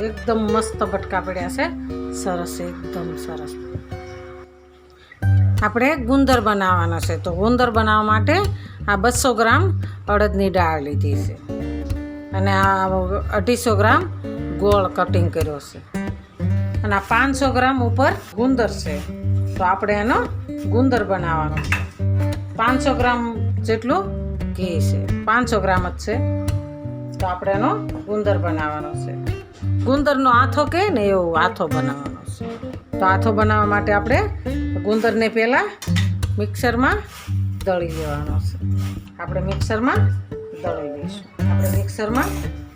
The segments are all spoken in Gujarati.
એકદમ મસ્ત બટકા પડ્યા છે. સરસ, એકદમ સરસ. આપણે ગુંદર બનાવવાનો છે. તો ગુંદર બનાવવા માટે આ બસો ગ્રામ અડદની દાળ લીધી છે. અને આ અઢીસો ગ્રામ ગોળ કટિંગ કર્યો છે. અને આ પાંચસો ગ્રામ ઉપર ગુંદર છે. તો આપણે એનો ગુંદર બનાવવાનો છે. પાંચસો ગ્રામ જેટલું ઘી છે. પાંચસો ગ્રામ જ છે. તો આપણે એનો ગુંદર બનાવવાનો છે. ગુંદરનો આથો કહે ને એવો આથો બનાવવાનો છે. તો આથો બનાવવા માટે આપણે ગુંદરને પહેલાં મિક્સરમાં દળી લેવાનો છે. આપણે મિક્સરમાં દળી લઈશું. આપણે મિક્સરમાં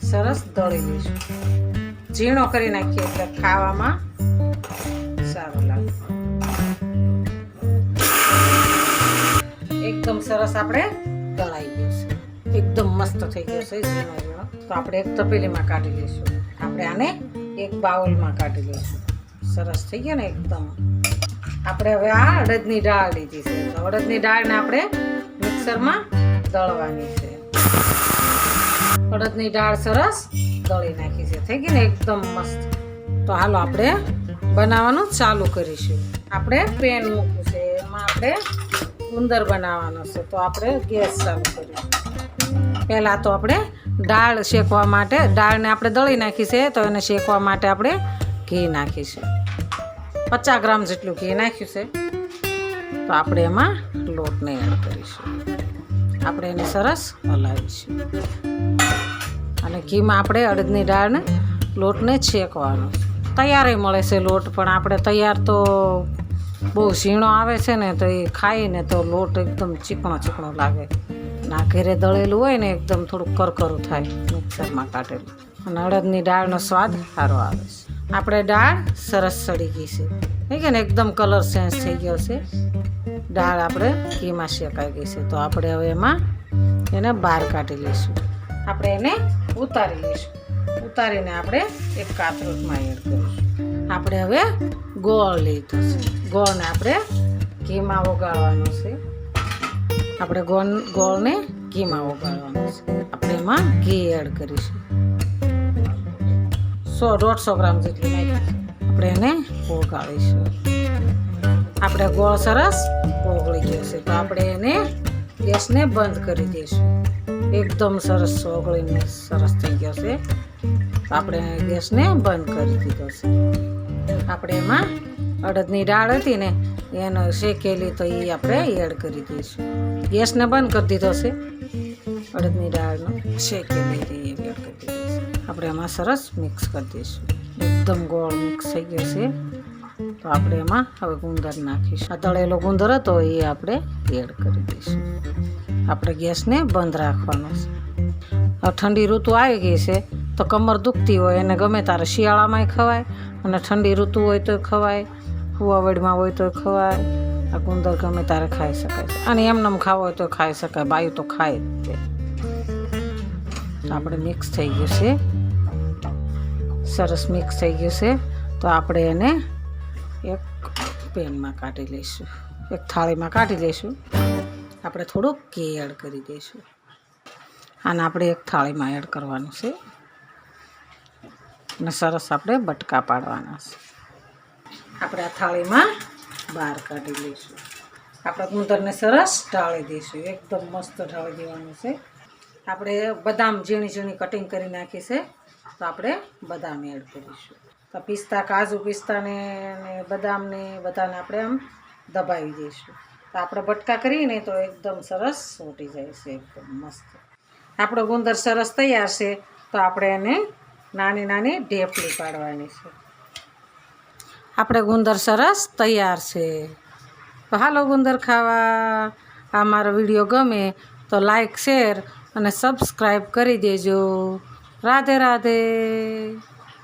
સરસ દળી લઈશું. ઝીણો કરી નાખીએ એટલે ખાવામાં સારું લાગે. એકદમ સરસ આપણે દળાઈ ગયું એકદમ મસ્ત થઈ ગયો છે તો આપણે એક તપેલીમાં કાઢી લઈશું. આપણે આને એક બાઉલમાં કાઢી લઈશું. સરસ થઈ ગયો ને એકદમ. આપણે હવે આ અડદની દાળ લીધી છે. તો અડદની દાળને આપણે મિક્સરમાં દળવાની છે. અડદની દાળ સરસ દળી નાખી છે. થઈ ગઈ ને એકદમ મસ્ત. તો હાલો આપણે બનાવવાનું ચાલુ કરીશું. આપણે પેન મૂકવું છે. એમાં આપણે ગુંદર બનાવવાનો છે. તો આપણે ગેસ ચાલુ કરીશું. પહેલાં તો આપણે દાળ શેકવા માટે, દાળને આપણે દળી નાખી છે, તો એને શેકવા માટે આપણે ઘી નાખીશું. પચાસ ગ્રામ જેટલું ઘી નાખ્યું છે. તો આપણે એમાં લોટને એડ કરીશું. આપણે એને સરસ હલાવીશું. અને ઘીમાં આપણે અડદની દાળને લોટને શેકવાનો તૈયારે મળે છે લોટ, પણ આપણે તૈયાર તો બહુ ઝીણો આવે છે ને, તો એ ખાઈને તો લોટ એકદમ ચીકણો ચીકણો લાગે. ના, ઘરે દળેલું હોય ને એકદમ થોડુંક કરકરું થાય, મિક્સરમાં કાઢેલું. અને અડદની દાળનો સ્વાદ સારો આવે છે. આપણે દાળ સરસ સડી ગઈ છે. નહીં કે ને, એકદમ કલર ચેન્જ થઈ ગયો છે. દાળ આપણે ઘીમાં શેકાઈ ગઈ છે. તો આપણે હવે એમાં એને બહાર કાઢી લઈશું. આપણે એને ઉતારી લઈશું. ઉતારીને આપણે એક કાતરોટમાં એડ કરીશું. આપણે હવે ગોળ લીધો છે. ગોળને આપણે ઘીમાં ઓગાળવાનો છે. આપણે ગોળ ગોળને ઘીમાં ઓગાળવાનો છે. આપણે એમાં ઘી એડ કરીશું. સો દોઢસો ગ્રામ જેટલી આપણે એને ઓગાળીશું. આપણે ગોળ સરસ ઓગળી ગયો છે. તો આપણે એને ગેસને બંધ કરી દઈશું. એકદમ સરસ ઓગળીને સરસ થઈ ગયો છે. આપણે ગેસને બંધ કરી દીધો છે. આપણે એમાં અડદની દાળ હતી ને, એને શેકેલી તો એ આપણે એડ કરી દઈશું. ગેસને બંધ કરી દીધો છે. અડદની દાળનો શેકેલી હતી એ એડ કરી દીધી આપણે એમાં સરસ મિક્સ કરી દઈશું. એકદમ ગોળ મિક્સ થઈ ગયો છે. તો આપણે એમાં હવે ગુંદર નાખીશું. આ તળેલો ગુંદર હતો એ આપણે એડ કરી દઈશું. આપણે ગેસને બંધ રાખવાનો છે. હવે ઠંડી ઋતુ આવી ગઈ છે તો કમર દુખતી હોય એને ગમે તારે શિયાળામાંય ખવાય અને ઠંડી ઋતુ હોય તો ખવાય હુવાવડમાં હોય તો ખવાય. આ ગુંદર ગમે તારે ખાઈ શકાય છે. અને એમને એમ ખાવો હોય તો ખાઈ શકાય, બાયું તો ખાય જ આપણે મિક્સ થઈ ગયું છે. સરસ મિક્સ થઈ ગયું છે. તો આપણે એને એક પેનમાં કાઢી લઈશું. એક થાળીમાં કાઢી લઈશું. આપણે થોડુંક ઘી એડ કરી દઈશું. આને આપણે એક થાળીમાં એડ કરવાનું છે. અને સરસ આપણે બટકા પાડવાના છે. આપણે આ થાળીમાં બહાર કાઢી લઈશું. આપણે ગુંદરને સરસ ઢાળી દઈશું. એકદમ મસ્ત ઢાળી દેવાનું છે. આપણે બદામ ઝીણી ઝીણી કટિંગ કરી નાખી છે. તો આપણે બદામ એડ કરીશું. તો પિસ્તા, કાજુ પિસ્તાને ને બદામને બધાને આપણે આમ દબાવી દઈશું. તો આપણે બટકા કરીને તો એકદમ સરસ સોટી જાય છે. એકદમ મસ્ત. આપણો ગુંદર સરસ તૈયાર છે. તો આપણે એને નાની નાની ઢેફલી પાડવાની છે. આપણે ગુંદર સરસ તૈયાર છે. તો હાલો ગુંદર ખાવા. આ મારો વીડિયો ગમે તો લાઈક, શેર અને સબસ્ક્રાઈબ કરી દેજો. રાધે રાધે.